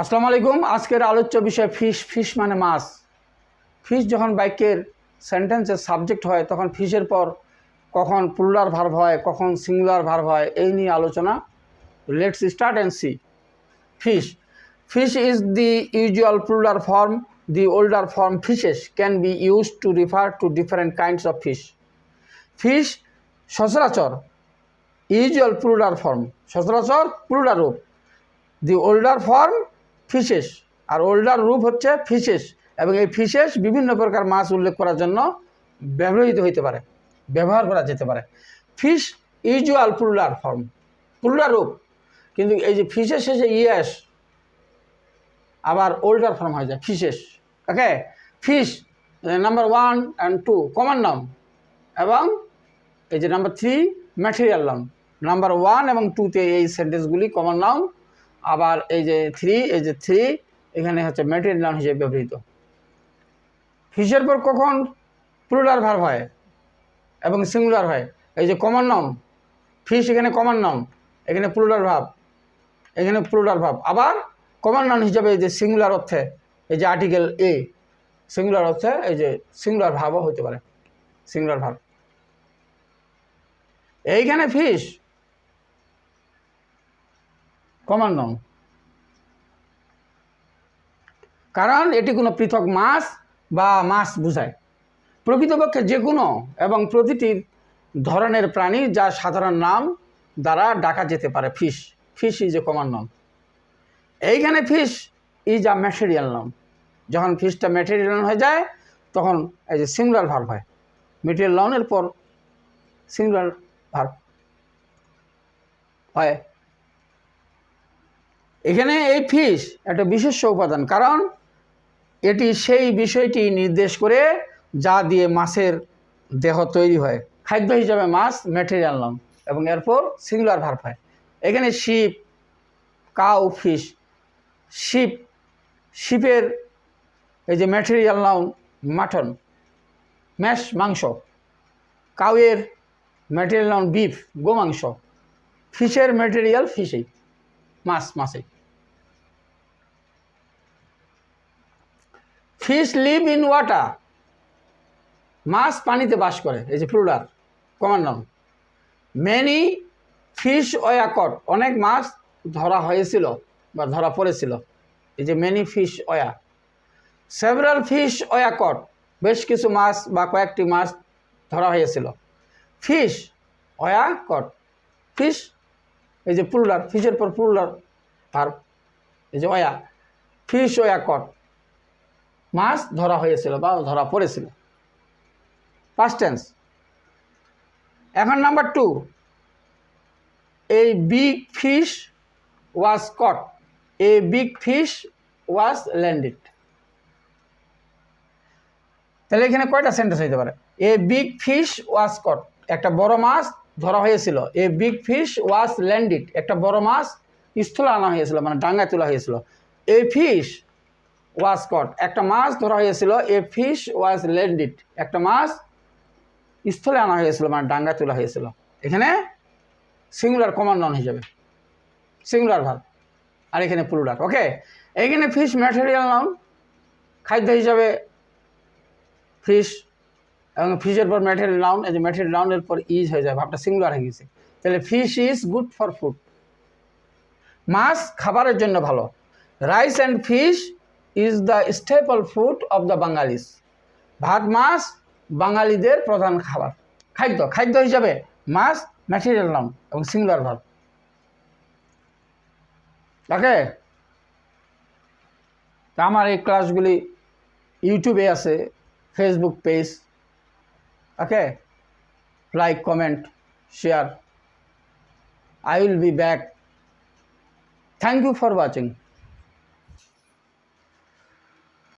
আসসালামু আলাইকুম। আজকের আলোচ্য বিষয় ফিশ ফিশ মানে মাছ। ফিশ যখন বাক্যের সেন্টেন্সের সাবজেক্ট হয়, তখন ফিশের পর কখন প্লুরার ভার্ব হয়, কখন সিঙ্গুলার ভার্ব হয়, এই নিয়ে আলোচনা। Let's start and see fish fish is the usual plural form the older form fishes can be use to refer to different kinds of fish fish সচরাচর ইউজুয়াল প্লুরার ফর্ম সচরাচর plural রূপ। The older form fishes আর older রূপ হচ্ছে fishes এবং এই fishes বিভিন্ন প্রকার মাছ উল্লেখ করার জন্য ব্যবহৃত হইতে পারে, ব্যবহার করা যেতে পারে। Fish usual plural form plural রূপ। কিন্তু এই যে ফিশেস শেষে ইয়েস, আবার ওল্ডার ফর্ম হয়ে যায় fishes okay? Fish number one and two common নাম এবং এই যে number three material noun number one এবং টুতে এই সেন্টেন্সগুলি কমন নাউন আবার এই যে থ্রি এই যে থ্রি এখানে হচ্ছে ম্যাটেরিয়াল নাউন হিসেবে ব্যবহৃত। ফিশের পর কখন? প্লুরার ভার হয় এবং সিঙ্গুলার হয়। এই যে কমন নাউন ফিস এখানে কমন নাউন এখানে প্লুরার ভাব এখানে প্লুরার ভাব আবার কমন নাউন হিসাবে এই যে সিঙ্গুলার অর্থে, এই যে আর্টিকেল এ সিঙ্গুলার অর্থে এই যে সিঙ্গুলার ভাবও হতে পারে। সিঙ্গুলার ভাব এইখানে ফিশ কমন নাউন কারণ এটি কোনো পৃথক মাছ বা মাছ বোঝায়। প্রকৃতপক্ষে যে কোনো এবং প্রতিটি ধরনের প্রাণী যা সাধারণ নাম দ্বারা ডাকা যেতে পারে। Fish fish is a common নাম এইখানে ফিশ ইজ আ ম্যাটেরিয়াল নাম যখন ফিশটা ম্যাটেরিয়াল হয়ে যায়, তখন এই যে সিঙ্গুলার ভার্ব হয়। মেটেরিয়াল নাউনের পর সিঙ্গুলার ভার্ব হয়। এখানে এই ফিশ একটা বিশেষ উপাদান, কারণ এটি সেই বিষয়টি নির্দেশ করে যা দিয়ে মাছের দেহ তৈরি হয়। খাদ্য হিসাবে মাছ ম্যাটেরিয়াল নাম এবং এরপর সিঙ্গুলার ভার্ব হয়। এখানে শিপ কাউ ফিশ শিপ শিপের এই যে ম্যাটেরিয়াল নাউন মাটন ম্যাশ মাংস কাউয়ের ম্যাটেরিয়াল নাউন বিফ গোমাংস ফিশের ম্যাটেরিয়াল ফিশেই মাছ মাছে ফিশ লিভ ইন ওয়াটার। মাছ পানিতে বাস করে, এই যে প্লুরার কমান নাম। মেনি ফিশ ওয়াকট অনেক মাছ ধরা হয়েছিল বা ধরা পড়েছিল। এই যে many fish was several fish was caught বেশ কিছু মাছ বা কয়েকটি মাছ ধরা হয়েছিল। ফিশ ওয়াকট ফিশ এই যে পুরুলার ফিশের পর পুরুলার ভার এই যে ওয়া ফিশ ওয়া কট মাছ ধরা হয়েছিল বা ধরা পড়েছিল। ফার্স্ট টেন্স এখন নাম্বার টু এই big fish was caught a big fish was landed তাহলে এখানে কয়টা সেন্টেন্স হইতে পারে? এ বিগ ফিশ ওয়াজ কট একটা বড় মাছ ধরা হয়েছিল। A big fish was landed একটা বড় মাছ স্থলে আনা হয়েছিল মানে ডাঙ্গায় তোলা হয়েছিল। A fish was caught. একটা মাছ ধরা হয়েছিল, এ ফিশ ওয়াজ ল্যান্ডেড একটা মাছ স্থলে আনা হয়েছিল মানে ডাঙ্গা তোলা হয়েছিল। এখানে সিঙ্গুলার কমান নাউন হিসেবে। সিঙ্গুলার ভাব আর এখানে প্লুরার ওকে? এখানে ফিশ ম্যাটেরিয়াল নাউন খাদ্য হিসাবে ফিশ, এবং ফিশের পর ম্যাটেরিয়াল নাউন এই যে ম্যাটেরিয়াল নাউনের পর ইজ হয়ে যায়, ভাবটা সিঙ্গুলার হয়ে গেছে। তাহলে fish is good for food. মাছ খাবারের জন্য ভালো। Rice and fish is the staple food of the Bengalis ভাত মাছ, বাঙালিদের প্রধান খাবার। খাদ্য খাদ্য হিসাবে মাছ ম্যাটেরিয়াল নাউন এবং সিঙ্গুলার ভাব ওকে? আমার এই ক্লাসগুলি ইউটিউবে আছে Facebook page okay? Like comment share I will be back thank you for watching.